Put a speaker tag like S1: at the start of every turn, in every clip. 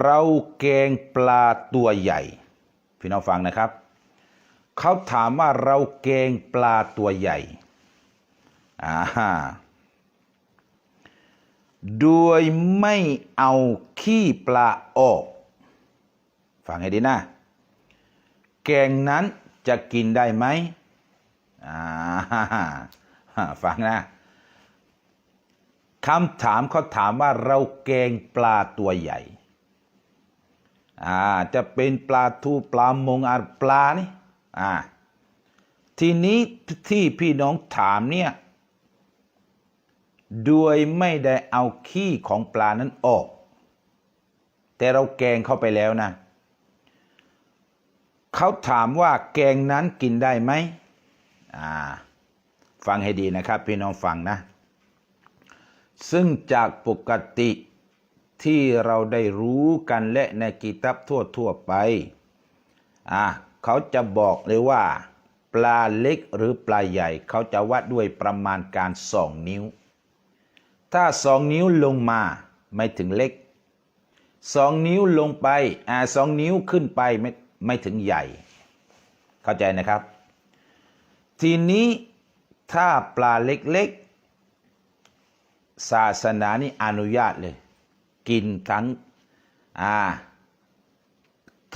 S1: เราแกงปลาตัวใหญ่ พี่น้องฟังนะครับ เขาถามว่าเราแกงปลาตัวใหญ่อ่าฮะโดยไม่เอาขี้ปลาออก ฟังให้ดีนะ แกงนั้นจะกินได้ไหมอ่าฮ่าฮ่าฮ่าฟังนะคำถามเขาถามว่าเราแกงปลาตัวใหญ่ อ่าจะเป็นปลาทูปลามงอาปลานี่อ่าทีนี้ที่พี่น้องถามเนี่ยโดยไม่ได้เอาขี้ของปลานั้นออก แต่เราแกงเข้าไปแล้วนะเขาถามว่าแกงนั้นกินได้ไหมอ่าฟังให้ดีนะครับ พี่น้องฟังนะ ซึ่งจากปกติ ที่เราได้รู้กันและในกิตับทั่วทั่วไป อ่าเขาจะบอกเลยว่า ปลาเล็กหรือปลาใหญ่ เขาจะวัดด้วยประมาณการสองนิ้ว ถ้าสองนิ้วลงมาไม่ถึงเล็กสองนิ้วลงไปอ่าสองนิ้วขึ้นไปไม่ไม่ถึงใหญ่ เข้าใจนะครับ ทีนี้ถ้าปลาเล็กๆ ศาสนานี่อนุญาตเลย กินทั้งอ่า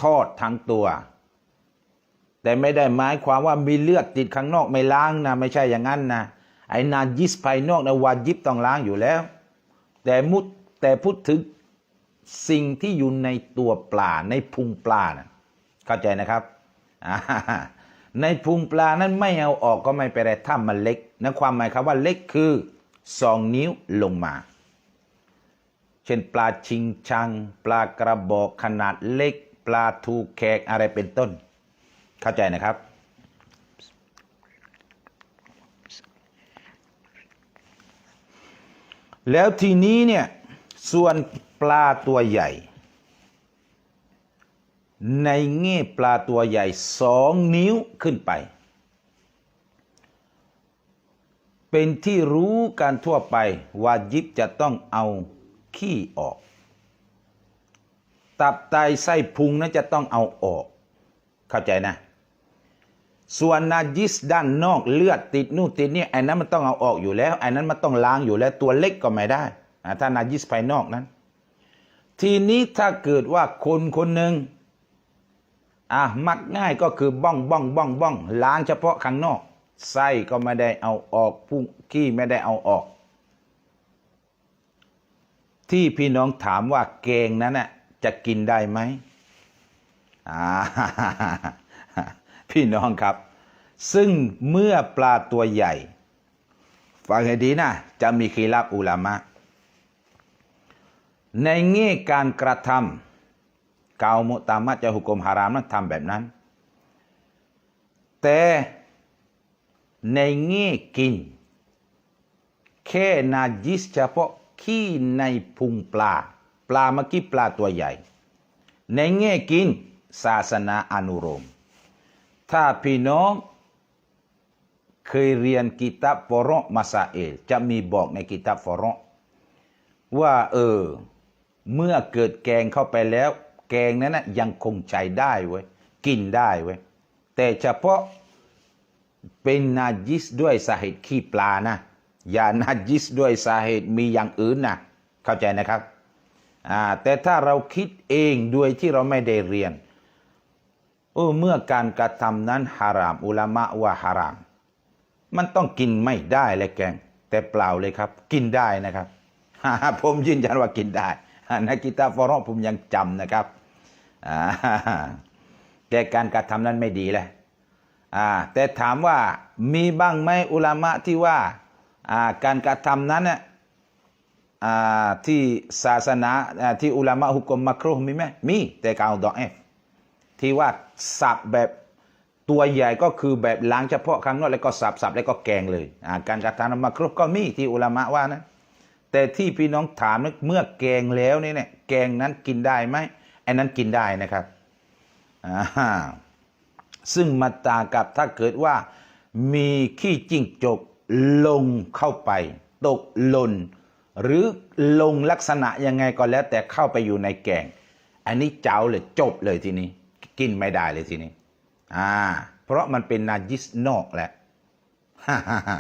S1: ทอดทั้งตัว แต่ไม่ได้หมายความว่ามีเลือดติดข้างนอกไม่ล้างนะไม่ใช่อย่างนั้นนะไอ้นายิสภายนอกนะวายิบต้องล้างอยู่แล้ว แต่มุดแต่พูดถึงสิ่งที่อยู่ในตัวปลาในพุงปลานะเข้าใจนะครับในพุงปลานั้นไม่เอาออกก็ไม่เป็นไรถ้ามันเล็กนะความหมายคำว่าเล็กคือสองนิ้วลงมา เช่นปลาชิงชัง ปลากระบอกขนาดเล็ก ปลาทูแขกอะไรเป็นต้น เข้าใจนะครับ แล้วทีนี้เนี่ยส่วนปลาตัวใหญ่ ในแง่ปลาตัวใหญ่สองนิ้วขึ้นไป เป็นที่รู้การทั่วไปว่ายิบจะต้องเอา ขี้ออก ตับไตไส้พุงนั้นจะต้องเอาออก เข้าใจนะ ส่วนนาจิสด้านนอกเลือดติดนู่นติดนี่ไอ้นั้นมันต้องเอาออกอยู่แล้วไอ้นั้นมันต้องล้างอยู่แล้วตัวเล็กก็ไม่ได้ถ้านาจิสภายนอกนั้น ทีนี้ถ้าเกิดว่าคนคนหนึ่งอะมักง่ายก็คือบ้องบ้องบ้องบ้องล้างเฉพาะข้างนอกไส้ก็ไม่ได้เอาออกพุงขี้ไม่ได้เอาออก ที่พี่น้องถามว่าแกงนั้นน่ะจะกินได้ไหมพี่น้องครับ ซึ่งเมื่อปลาตัวใหญ่ฟังให้ดีนะ จะมีคีรับอุลามะ ในแง่การกระทำกาวมุตามะจะหุกมฮารามนั้นทำแบบนั้น แต่ในแง่กิน แค่นาจิสเฉพาะ ขี้ในพุงปลา ปลาเมื่อกี้ปลาตัวใหญ่ ในแง่กินศาสนาอนุโลมถ้าพี่น้องเคยเรียนกิตับฟอรอมาซาเอล จะมีบอกในกิตับฟอรอว่าเออ เมื่อเกิดแกงเข้าไปแล้ว แกงนั้นนะยังคงใช้ได้เว้ยกินได้เว้ยแต่เฉพาะเป็นนาจิสด้วยสาเหตุขี้ปลานะ ย่านาจิสด้วยสาเหตุมีอย่างอื่นนะเข้าใจนะครับแต่ถ้าเราคิดเองโดยที่เราไม่ได้เรียนเออเมื่อการกระทำนั้นฮาราม อุลามะว่าฮาราม มันต้องกินไม่ได้เลยแกง แต่เปล่าเลยครับ กินได้นะครับผมยืนยันว่ากินได้ในกิตาฟอรอผมยังจำนะครับแต่การกระทำนั้นไม่ดีเลยแต่ถามว่ามีบ้างไหมอุลามะที่ว่า การกระทำนั้นน่ะอ่าที่ศาสนาที่อุลามะฮุกมมักรุมีไหมมีแต่กเอาดอเอฟที่ว่าสับแบบตัวใหญ่ก็คือแบบล้างเฉพาะข้งนอกแล้วก็สับสับแล้วก็แกงเลยการกระทำมาครบก็มีที่อุลามะว่านะแต่ที่พี่น้องถามนะเมื่อแกงแล้วนี่เนี่ยแกงนั้นกินได้ไหมไอ้นั้นกินได้นะครับซึ่งมาตางกับถ้าเกิดว่ามีขี้จิ้งจก ลงเข้าไป ตกหล่นหรือลงลักษณะยังไงก็แล้วแต่เข้าไปอยู่ในแกง อันนี้เจ้าเลยจบเลยทีนี้ กินไม่ได้เลยทีนี้ อ่า เพราะมันเป็นนาจิสนอกแหละฮ่าฮ่า